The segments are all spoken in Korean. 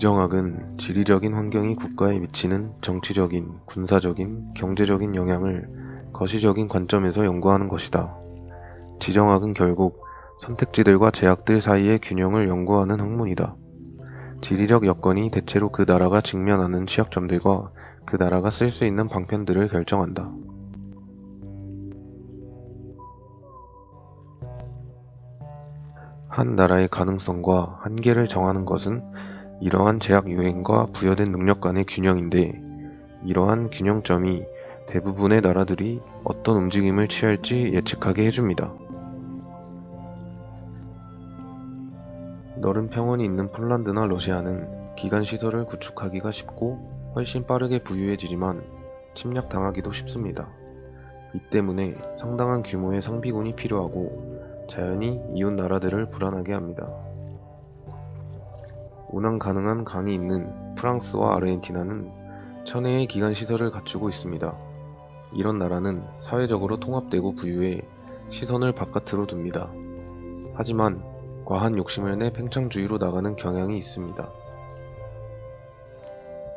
지정학은 지리적인 환경이 국가에 미치는 정치적인, 군사적인, 경제적인 영향을 거시적인 관점에서 연구하는 것이다. 지정학은 결국 선택지들과 제약들 사이의 균형을 연구하는 학문이다. 지리적 여건이 대체로 그 나라가 직면하는 취약점들과 그 나라가 쓸 수 있는 방편들을 결정한다. 한 나라의 가능성과 한계를 정하는 것은 이러한 제약 유행과 부여된 능력 간의 균형인데 이러한 균형점이 대부분의 나라들이 어떤 움직임을 취할지 예측하게 해줍니다. 넓은 평원이 있는 폴란드나 러시아는 기관 시설을 구축하기가 쉽고 훨씬 빠르게 부유해지지만 침략당하기도 쉽습니다. 이 때문에 상당한 규모의 상비군이 필요하고 자연히 이웃 나라들을 불안하게 합니다. 운항 가능한 강이 있는 프랑스와 아르헨티나는 천혜의 기관 시설을 갖추고 있습니다. 이런 나라는 사회적으로 통합되고 부유해 시선을 바깥으로 둡니다. 하지만 과한 욕심을 내 팽창주의로 나가는 경향이 있습니다.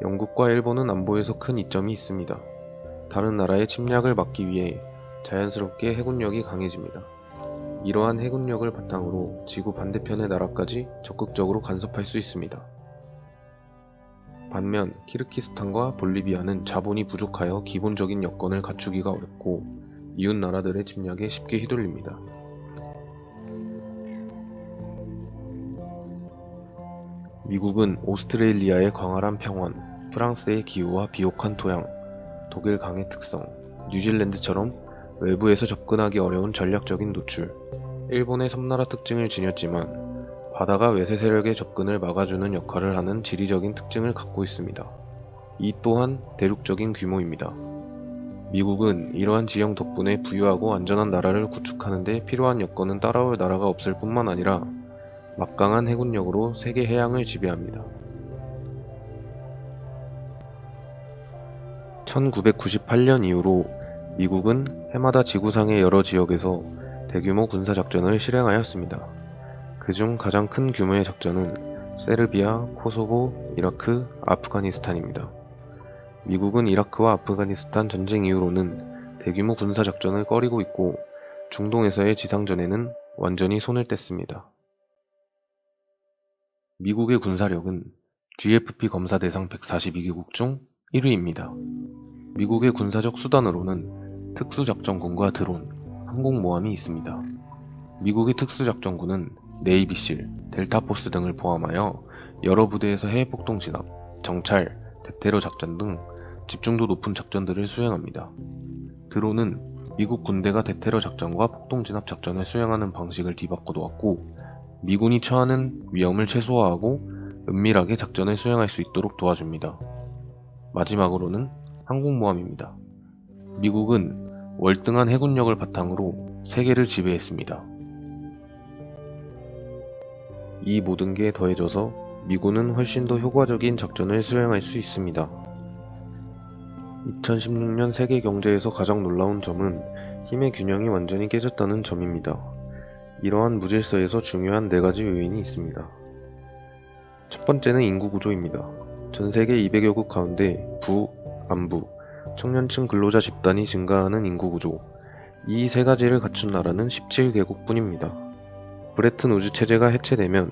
영국과 일본은 안보에서 큰 이점이 있습니다. 다른 나라의 침략을 막기 위해 자연스럽게 해군력이 강해집니다. 이러한 해군력을 바탕으로 지구 반대편의 나라까지 적극적으로 간섭할 수 있습니다. 반면 키르키스탄과 볼리비아는 자본이 부족하여 기본적인 여건을 갖추기가 어렵고 이웃 나라들의 침략에 쉽게 휘둘립니다. 미국은 오스트레일리아의 광활한 평원, 프랑스의 기후와 비옥한 토양, 독일 강의 특성, 뉴질랜드처럼 외부에서 접근하기 어려운 전략적인 노출, 일본의 섬나라 특징을 지녔지만 바다가 외세 세력의 접근을 막아주는 역할을 하는 지리적인 특징을 갖고 있습니다. 이 또한 대륙적인 규모입니다. 미국은 이러한 지형 덕분에 부유하고 안전한 나라를 구축하는데 필요한 여건은 따라올 나라가 없을 뿐만 아니라 막강한 해군력으로 세계 해양을 지배합니다. 1998년 이후로 미국은 해마다 지구상의 여러 지역에서 대규모 군사작전을 실행하였습니다. 그중 가장 큰 규모의 작전은 세르비아, 코소보, 이라크, 아프가니스탄입니다. 미국은 이라크와 아프가니스탄 전쟁 이후로는 대규모 군사작전을 꺼리고 있고 중동에서의 지상전에는 완전히 손을 뗐습니다. 미국의 군사력은 GFP 검사 대상 142개국 중 1위입니다. 미국의 군사적 수단으로는 특수작전군과 드론, 항공모함이 있습니다. 미국의 특수작전군은 네이비실, 델타포스 등을 포함하여 여러 부대에서 해외폭동 진압, 정찰, 대테러 작전 등 집중도 높은 작전들을 수행합니다. 드론은 미국 군대가 대테러 작전과 폭동 진압 작전을 수행하는 방식을 뒤바꿔 놓았고 미군이 처하는 위험을 최소화하고 은밀하게 작전을 수행할 수 있도록 도와줍니다. 마지막으로는 항공모함입니다. 미국은 월등한 해군력을 바탕으로 세계를 지배했습니다. 이 모든 게 더해져서 미군은 훨씬 더 효과적인 작전을 수행할 수 있습니다. 2016년 세계 경제에서 가장 놀라운 점은 힘의 균형이 완전히 깨졌다는 점입니다. 이러한 무질서에서 중요한 네 가지 요인이 있습니다. 첫 번째는 인구 구조입니다. 전 세계 200여 국 가운데 부, 안부, 청년층 근로자 집단이 증가하는 인구 구조. 이 세 가지를 갖춘 나라는 17개국 뿐입니다. 브레튼 우주 체제가 해체되면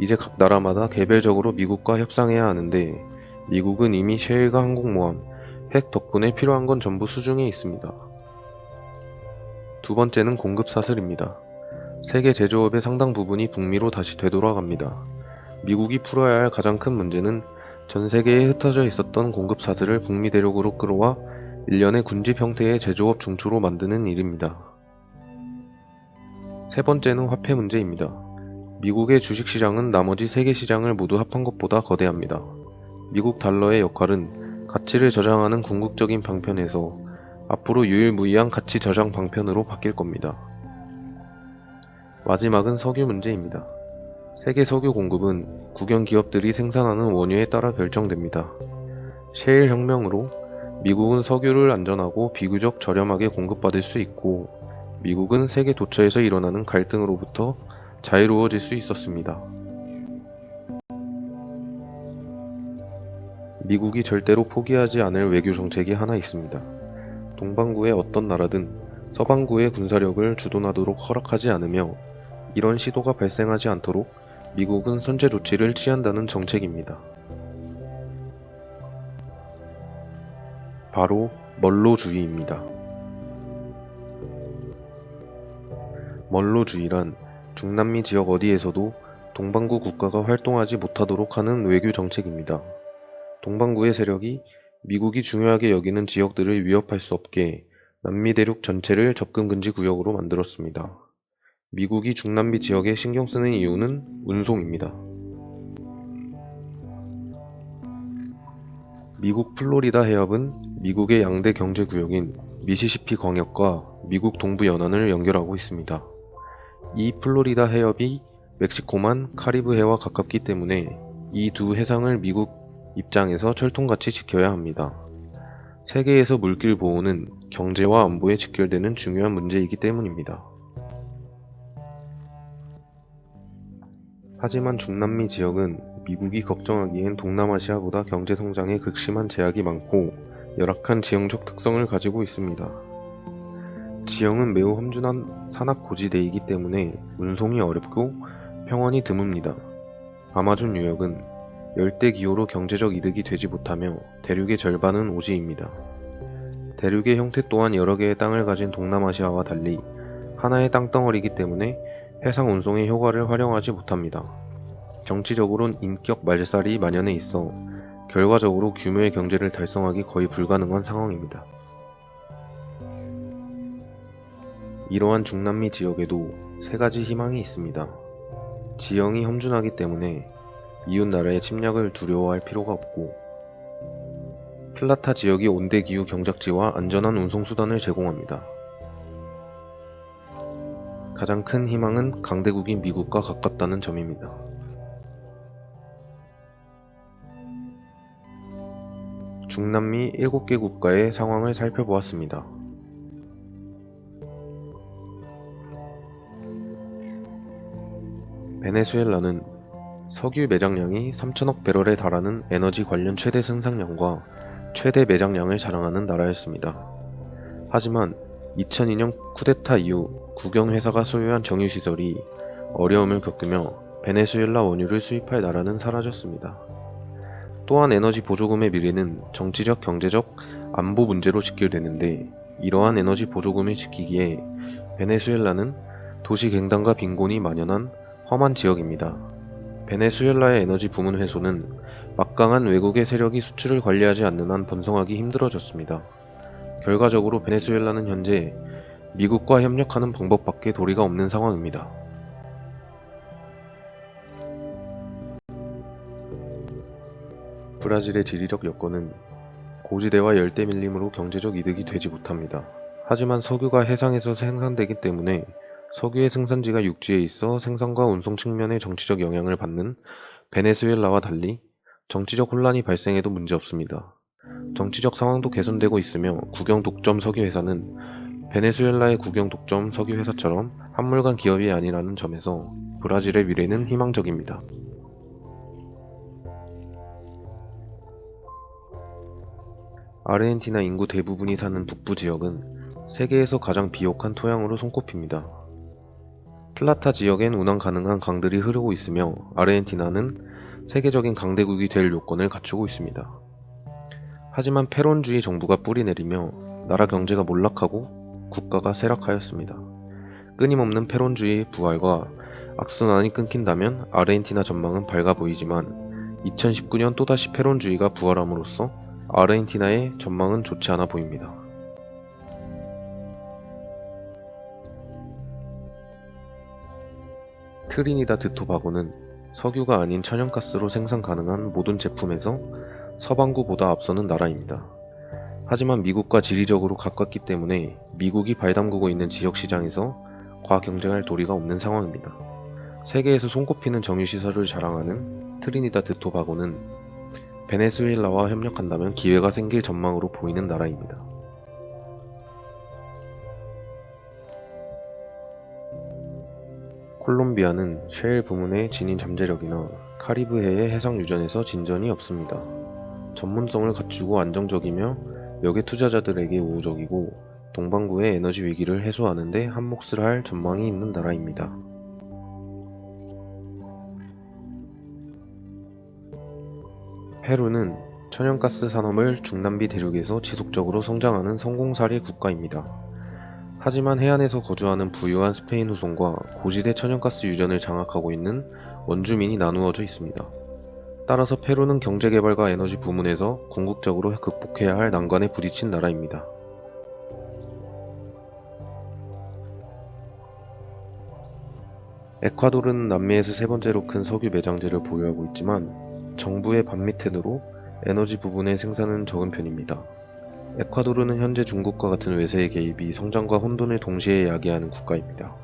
이제 각 나라마다 개별적으로 미국과 협상해야 하는데 미국은 이미 셰일과 항공모함, 핵 덕분에 필요한 건 전부 수중에 있습니다. 두 번째는 공급 사슬입니다. 세계 제조업의 상당 부분이 북미로 다시 되돌아갑니다. 미국이 풀어야 할 가장 큰 문제는 전 세계에 흩어져 있었던 공급 사슬을 북미 대륙으로 끌어와 일련의 군집 형태의 제조업 중추로 만드는 일입니다. 세 번째는 화폐 문제입니다. 미국의 주식시장은 나머지 세계 시장을 모두 합한 것보다 거대합니다. 미국 달러의 역할은 가치를 저장하는 궁극적인 방편에서 앞으로 유일무이한 가치 저장 방편으로 바뀔 겁니다. 마지막은 석유 문제입니다. 세계 석유 공급은 국영 기업들이 생산하는 원유에 따라 결정됩니다. 셰일 혁명으로 미국은 석유를 안전하고 비교적 저렴하게 공급받을 수 있고 미국은 세계 도처에서 일어나는 갈등으로부터 자유로워질 수 있었습니다. 미국이 절대로 포기하지 않을 외교 정책이 하나 있습니다. 동반구의 어떤 나라든 서반구의 군사력을 주둔하도록 허락하지 않으며 이런 시도가 발생하지 않도록 미국은 선제 조치를 취한다는 정책입니다. 바로 멀로주의입니다. 멀로주의란 중남미 지역 어디에서도 동반구 국가가 활동하지 못하도록 하는 외교 정책입니다. 동반구의 세력이 미국이 중요하게 여기는 지역들을 위협할 수 없게 남미 대륙 전체를 접근 금지 구역으로 만들었습니다. 미국이 중남미 지역에 신경 쓰는 이유는 운송입니다. 미국 플로리다 해협은 미국의 양대 경제 구역인 미시시피 광역과 미국 동부 연안을 연결하고 있습니다. 이 플로리다 해협이 멕시코만 카리브해와 가깝기 때문에 이 두 해상을 미국 입장에서 철통같이 지켜야 합니다. 세계에서 물길 보호는 경제와 안보에 직결되는 중요한 문제이기 때문입니다. 하지만 중남미 지역은 미국이 걱정하기엔 동남아시아보다 경제 성장에 극심한 제약이 많고 열악한 지형적 특성을 가지고 있습니다. 지형은 매우 험준한 산악 고지대이기 때문에 운송이 어렵고 평원이 드뭅니다. 아마존 유역은 열대 기후로 경제적 이득이 되지 못하며 대륙의 절반은 오지입니다. 대륙의 형태 또한 여러 개의 땅을 가진 동남아시아와 달리 하나의 땅덩어리이기 때문에 해상 운송의 효과를 활용하지 못합니다. 정치적으론 인격 말살이 만연해 있어 결과적으로 규모의 경제를 달성하기 거의 불가능한 상황입니다. 이러한 중남미 지역에도 세 가지 희망이 있습니다. 지형이 험준하기 때문에 이웃 나라의 침략을 두려워할 필요가 없고 플라타 지역이 온대 기후 경작지와 안전한 운송수단을 제공합니다. 가장 큰 희망은 강대국인 미국과 가깝다는 점입니다. 중남미 7개 국가의 상황을 살펴보았습니다. 베네수엘라는 석유 매장량이 3천억 배럴에 달하는 에너지 관련 최대 생산량과 최대 매장량을 자랑하는 나라였습니다. 하지만 2002년 쿠데타 이후 국영회사가 소유한 정유시설이 어려움을 겪으며 베네수엘라 원유를 수입할 나라는 사라졌습니다. 또한 에너지 보조금의 미래는 정치적, 경제적, 안보 문제로 직결되는데 이러한 에너지 보조금을 지키기에 베네수엘라는 도시 갱단과 빈곤이 만연한 험한 지역입니다. 베네수엘라의 에너지 부문 회수는 막강한 외국의 세력이 수출을 관리하지 않는 한 번성하기 힘들어졌습니다. 결과적으로 베네수엘라는 현재 미국과 협력하는 방법밖에 도리가 없는 상황입니다. 브라질의 지리적 여건은 고지대와 열대 밀림으로 경제적 이득이 되지 못합니다. 하지만 석유가 해상에서 생산되기 때문에 석유의 생산지가 육지에 있어 생산과 운송 측면의 정치적 영향을 받는 베네수엘라와 달리 정치적 혼란이 발생해도 문제없습니다. 정치적 상황도 개선되고 있으며 국영 독점 석유 회사는 베네수엘라의 국영 독점 석유 회사처럼 한물간 기업이 아니라는 점에서 브라질의 미래는 희망적입니다. 아르헨티나 인구 대부분이 사는 북부 지역은 세계에서 가장 비옥한 토양으로 손꼽힙니다. 플라타 지역엔 운항 가능한 강들이 흐르고 있으며 아르헨티나는 세계적인 강대국이 될 요건을 갖추고 있습니다. 하지만 페론주의 정부가 뿌리내리며 나라 경제가 몰락하고 국가가 쇠락하였습니다. 끊임없는 페론주의 부활과 악순환이 끊긴다면 아르헨티나 전망은 밝아 보이지만 2019년 또다시 페론주의가 부활함으로써 아르헨티나의 전망은 좋지 않아 보입니다. 트리니다드 토바고는 석유가 아닌 천연가스로 생산 가능한 모든 제품에서 서반구보다 앞서는 나라입니다. 하지만 미국과 지리적으로 가깝기 때문에 미국이 발담그고 있는 지역 시장에서 과 경쟁할 도리가 없는 상황입니다. 세계에서 손꼽히는 정유시설을 자랑하는 트리니다드 토바고는 베네수엘라와 협력한다면 기회가 생길 전망으로 보이는 나라입니다. 콜롬비아는 셰일 부문의 진인 잠재력이나 카리브해의 해상 유전에서 진전이 없습니다. 전문성을 갖추고 안정적이며 역의 투자자들에게 우호적이고 동반구의 에너지 위기를 해소하는 데 한몫을 할 전망이 있는 나라입니다. 페루는 천연가스 산업을 중남미 대륙에서 지속적으로 성장하는 성공사례 국가입니다. 하지만 해안에서 거주하는 부유한 스페인 후손과 고지대 천연가스 유전을 장악하고 있는 원주민이 나누어져 있습니다. 따라서 페루는 경제개발과 에너지 부문에서 궁극적으로 극복해야 할 난관에 부딪힌 나라입니다. 에콰도르는 남미에서 세 번째로 큰 석유 매장지를 보유하고 있지만 정부의 반미텐으로 에너지 부분의 생산은 적은 편입니다. 에콰도르는 현재 중국과 같은 외세의 개입이 성장과 혼돈을 동시에 야기하는 국가입니다.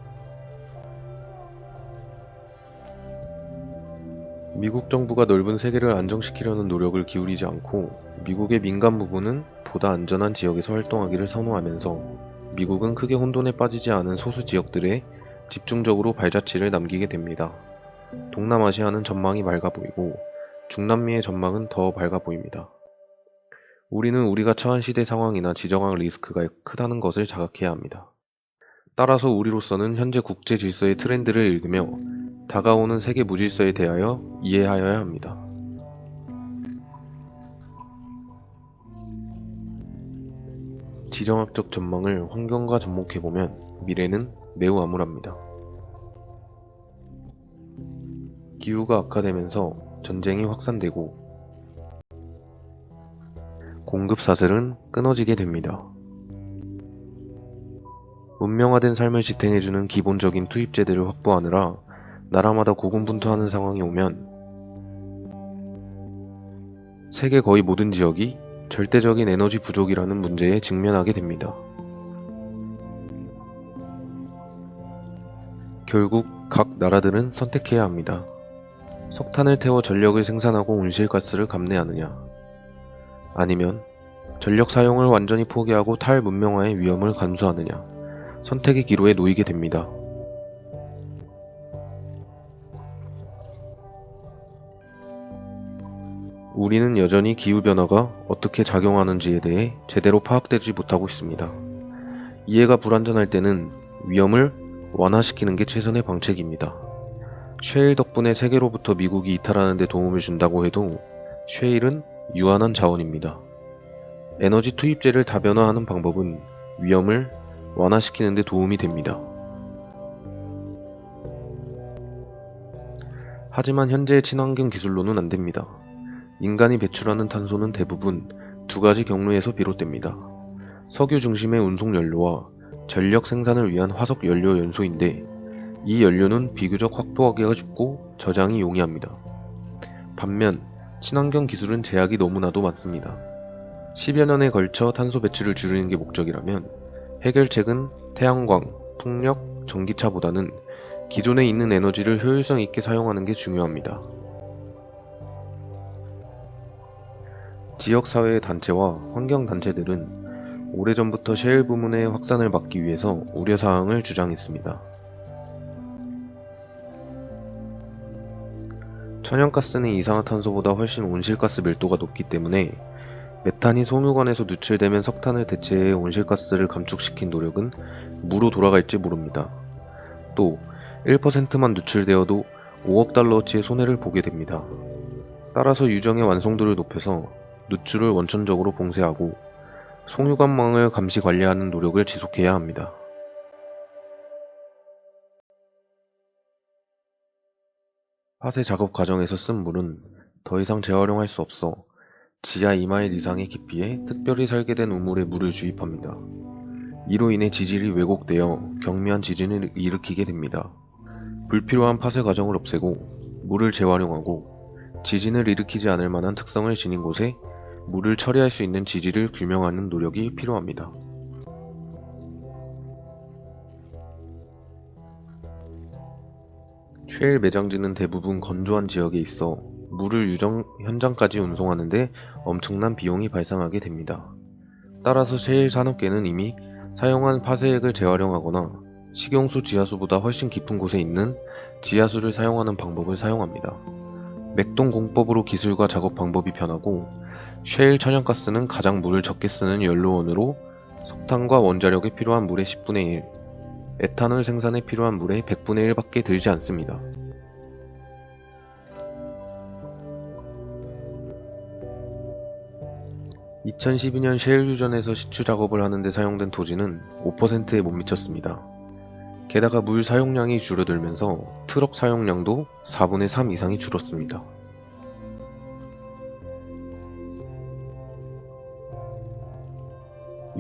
미국 정부가 넓은 세계를 안정시키려는 노력을 기울이지 않고 미국의 민간 부분은 보다 안전한 지역에서 활동하기를 선호하면서 미국은 크게 혼돈에 빠지지 않은 소수 지역들에 집중적으로 발자취를 남기게 됩니다. 동남아시아는 전망이 맑아 보이고 중남미의 전망은 더 밝아 보입니다. 우리는 우리가 처한 시대 상황이나 지정학 리스크가 크다는 것을 자각해야 합니다. 따라서 우리로서는 현재 국제 질서의 트렌드를 읽으며 다가오는 세계 무질서에 대하여 이해하여야 합니다. 지정학적 전망을 환경과 접목해보면 미래는 매우 암울합니다. 기후가 악화되면서 전쟁이 확산되고 공급 사슬은 끊어지게 됩니다. 문명화된 삶을 지탱해주는 기본적인 투입제들을 확보하느라 나라마다 고군분투하는 상황이 오면 세계 거의 모든 지역이 절대적인 에너지 부족이라는 문제에 직면하게 됩니다. 결국 각 나라들은 선택해야 합니다. 석탄을 태워 전력을 생산하고 온실가스를 감내하느냐, 아니면 전력 사용을 완전히 포기하고 탈문명화의 위험을 감수하느냐, 선택의 기로에 놓이게 됩니다. 우리는 여전히 기후변화가 어떻게 작용하는지에 대해 제대로 파악되지 못하고 있습니다. 이해가 불완전할 때는 위험을 완화시키는 게 최선의 방책입니다. 쉐일 덕분에 세계로부터 미국이 이탈하는 데 도움을 준다고 해도 쉐일은 유한한 자원입니다. 에너지 투입제를 다변화하는 방법은 위험을 완화시키는 데 도움이 됩니다. 하지만 현재의 친환경 기술로는 안 됩니다. 인간이 배출하는 탄소는 대부분 두 가지 경로에서 비롯됩니다. 석유 중심의 운송 연료와 전력 생산을 위한 화석 연료 연소인데 이 연료는 비교적 확보하기가 쉽고 저장이 용이합니다. 반면 친환경 기술은 제약이 너무나도 많습니다. 10여 년에 걸쳐 탄소 배출을 줄이는 게 목적이라면 해결책은 태양광, 풍력, 전기차보다는 기존에 있는 에너지를 효율성 있게 사용하는 게 중요합니다. 지역사회의 단체와 환경단체들은 오래전부터 셰일 부문의 확산을 막기 위해서 우려사항을 주장했습니다. 천연가스는 이산화탄소보다 훨씬 온실가스 밀도가 높기 때문에 메탄이 송유관에서 누출되면 석탄을 대체해 온실가스를 감축시킨 노력은 무로 돌아갈지 모릅니다. 또 1%만 누출되어도 5억 달러어치의 손해를 보게 됩니다. 따라서 유정의 완성도를 높여서 누출을 원천적으로 봉쇄하고 송유관망을 감시 관리하는 노력을 지속해야 합니다. 화재 작업 과정에서 쓴 물은 더 이상 재활용할 수 없어 지하 2마일 이상의 깊이에 특별히 설계된 우물에 물을 주입합니다. 이로 인해 지질이 왜곡되어 경미한 지진을 일으키게 됩니다. 불필요한 파쇄 과정을 없애고 물을 재활용하고 지진을 일으키지 않을 만한 특성을 지닌 곳에 물을 처리할 수 있는 지질을 규명하는 노력이 필요합니다. 쉐일 매장지는 대부분 건조한 지역에 있어 물을 유정 현장까지 운송하는데 엄청난 비용이 발생하게 됩니다. 따라서 쉐일 산업계는 이미 사용한 파쇄액을 재활용하거나 식용수 지하수보다 훨씬 깊은 곳에 있는 지하수를 사용하는 방법을 사용합니다. 맥동 공법으로 기술과 작업 방법이 변하고 셰일 천연가스는 가장 물을 적게 쓰는 연료원으로 석탄과 원자력에 필요한 물의 10분의 1, 에탄올 생산에 필요한 물의 100분의 1밖에 들지 않습니다. (2012년) 셰일 유전에서 시추 작업을 하는데 사용된 토지는 (5%에) 못 미쳤습니다. 게다가 물 사용량이 줄어들면서 트럭 사용량도 (4분의 3) 이상이 줄었습니다.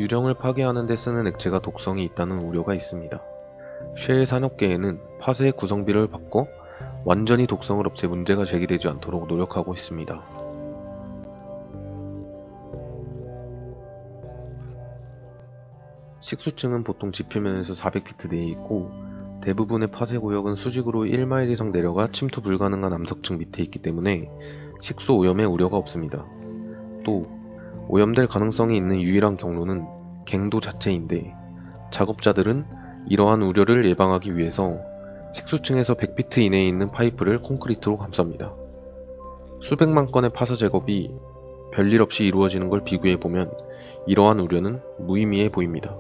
유령을 파괴하는 데 쓰는 액체가 독성이 있다는 우려가 있습니다. 셰일 산업계에는 파쇄의 구성비를 바꿔 완전히 독성을 없애 문제가 제기되지 않도록 노력하고 있습니다. 식수층은 보통 지표면에서 400피트 내에 있고 대부분의 파쇄 구역은 수직으로 1마일 이상 내려가 침투 불가능한 암석층 밑에 있기 때문에 식수 오염의 우려가 없습니다. 또 오염될 가능성이 있는 유일한 경로는 갱도 자체인데 작업자들은 이러한 우려를 예방하기 위해서 식수층에서 100피트 이내에 있는 파이프를 콘크리트로 감쌉니다. 수백만 건의 파서 작업이 별일 없이 이루어지는 걸 비교해 보면 이러한 우려는 무의미해 보입니다.